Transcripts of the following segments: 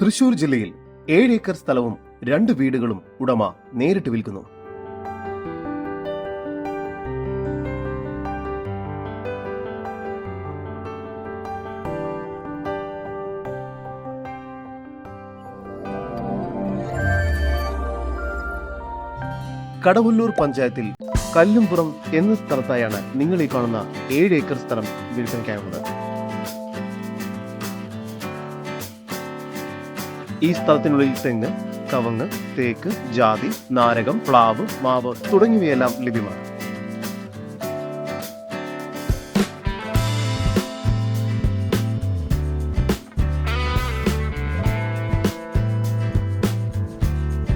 തൃശൂർ ജില്ലയിൽ ഏഴ് ഏക്കർ സ്ഥലവും രണ്ട് വീടുകളും ഉടമ നേരിട്ട് വിൽക്കുന്നു. കടവല്ലൂർ പഞ്ചായത്തിൽ കല്ലുംപുറം എന്ന സ്ഥലത്തായാണ് നിങ്ങൾ ഈ കാണുന്ന ഏഴ് ഏക്കർ സ്ഥലം വിൽപ്പനയ്ക്കായുള്ളത് ഈ സ്ഥലത്തിനുള്ളിൽ തെങ്ങ് കവങ്ങ് തേക്ക് ജാതി നാരകം പ്ലാവ് മാവ് തുടങ്ങിയവയെല്ലാം ലഭ്യമാണ്.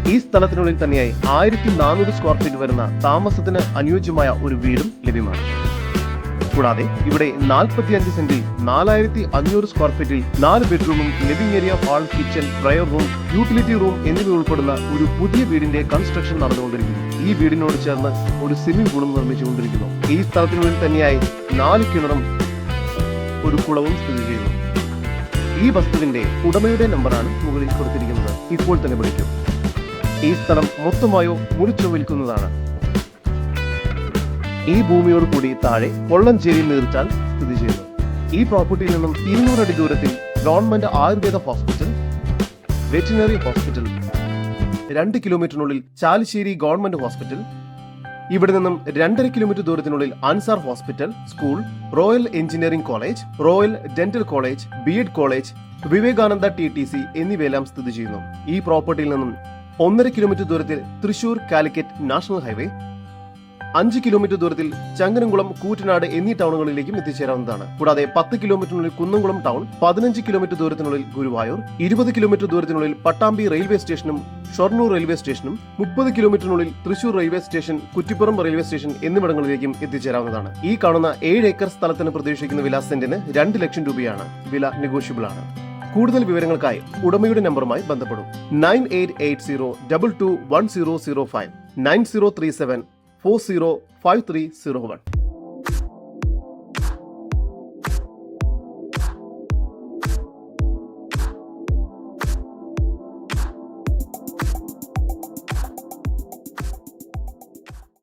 ഈ സ്ഥലത്തിനുള്ളിൽ തന്നെയായി ആയിരത്തി നാനൂറ് സ്ക്വയർ ഫീറ്റ് വരുന്ന താമസത്തിന് അനുയോജ്യമായ ഒരു വീടും ലഭ്യമാണ്. കൂടാതെ ഇവിടെ നാൽപ്പത്തിയഞ്ച് സെന്റിൽ നാലായിരത്തി അഞ്ഞൂറ് സ്ക്വയർ ഫീറ്റിൽ നാല് ബെഡ്റൂമും living area hall kitchen prayer room utility room എന്നിവ ഉൾപ്പെടുന്ന ഒരു പുതിയ വീടിന്റെ കൺസ്ട്രക്ഷൻ നടന്നുകൊണ്ടിരിക്കുന്നു. ഈ വീടിനോട് ചേർന്ന് ഒരു സ്വിമ്മിംഗ് പൂളും നിർമ്മിച്ചുകൊണ്ടിരിക്കുന്നു. ഈ സ്ഥലത്തിനുള്ളിൽ തന്നെയായി നാല് കിണറും ഒരു കുളവും സ്ഥിതി ചെയ്യുന്നു. ഈ വസ്തുവിന്റെ ഉടമയുടെ നമ്പറാണ് മുകളിൽ കൊടുത്തിരിക്കുന്നത്. ഇപ്പോൾ തന്നെ വിളിക്കും ഈ സ്ഥലം മൊത്തമായോ മുറിച്ചോ വിൽക്കുന്നതാണ് ഈ ഭൂമിയോട് കൂടി താഴെ കൊള്ളഞ്ചേരി നീർച്ചാൽ സ്ഥിതി ചെയ്യുന്നു. ഈ പ്രോപ്പർട്ടിയിൽ നിന്നും ഇരുന്നൂറ് അടി ദൂരത്തിൽ government Ayurveda hospital veterinary hospital രണ്ട് കിലോമീറ്ററിനുള്ളിൽ ചാലിശ്ശേരി ഗവൺമെന്റ് ഹോസ്പിറ്റൽ ഇവിടെ നിന്നും രണ്ടര kilometre ദൂരത്തിനുള്ളിൽ Ansar hospital school royal engineering college royal dental college B Ed college Vivekananda T T C എന്നിവയെല്ലാം സ്ഥിതി ചെയ്യുന്നു. ഈ പ്രോപ്പർട്ടിയിൽ നിന്നും ഒന്നര കിലോമീറ്റർ ദൂരത്തിൽ തൃശൂർ കാലിക്കറ്റ് നാഷണൽ ഹൈവേ അഞ്ച് കിലോമീറ്റർ ദൂരത്തിൽ ചങ്ങനംകുളം കൂറ്റനാട് എന്നീ ടൗണുകളിലേക്കും എത്തിച്ചേരാവുന്നതാണ്. കൂടാതെ പത്ത് കിലോമീറ്ററിനുള്ളിൽ കുന്നംകുളം ടൗൺ പതിനഞ്ച് കിലോമീറ്റർ ദൂരത്തിനുള്ളിൽ ഗുരുവായൂർ ഇരുപത് കിലോമീറ്റർ ദൂരത്തിനുള്ളിൽ പട്ടാമ്പി റെയിൽവേ സ്റ്റേഷനും ഷൊർണൂർ റെയിൽവേ സ്റ്റേഷനും മുപ്പത് കിലോമീറ്ററിനുള്ളിൽ Thrissur railway station Kuttippuram railway station എന്നിവിടങ്ങളിലേക്കും എത്തിച്ചേരാവുന്നതാണ്. ഈ കാണുന്ന ഏഴ് ഏക്കർ സ്ഥലത്തിന് പ്രതീക്ഷിക്കുന്ന വില സെന്റിന് രണ്ട് ലക്ഷം രൂപയാണ്. വില നെഗോഷ്യബിൾ ആണ്. കൂടുതൽ വിവരങ്ങൾക്കായി ഉടമയുടെ നമ്പറുമായി ബന്ധപ്പെടും. Nine eight eight zero double two one zero zero five nine zero three seven four zero five three zero one.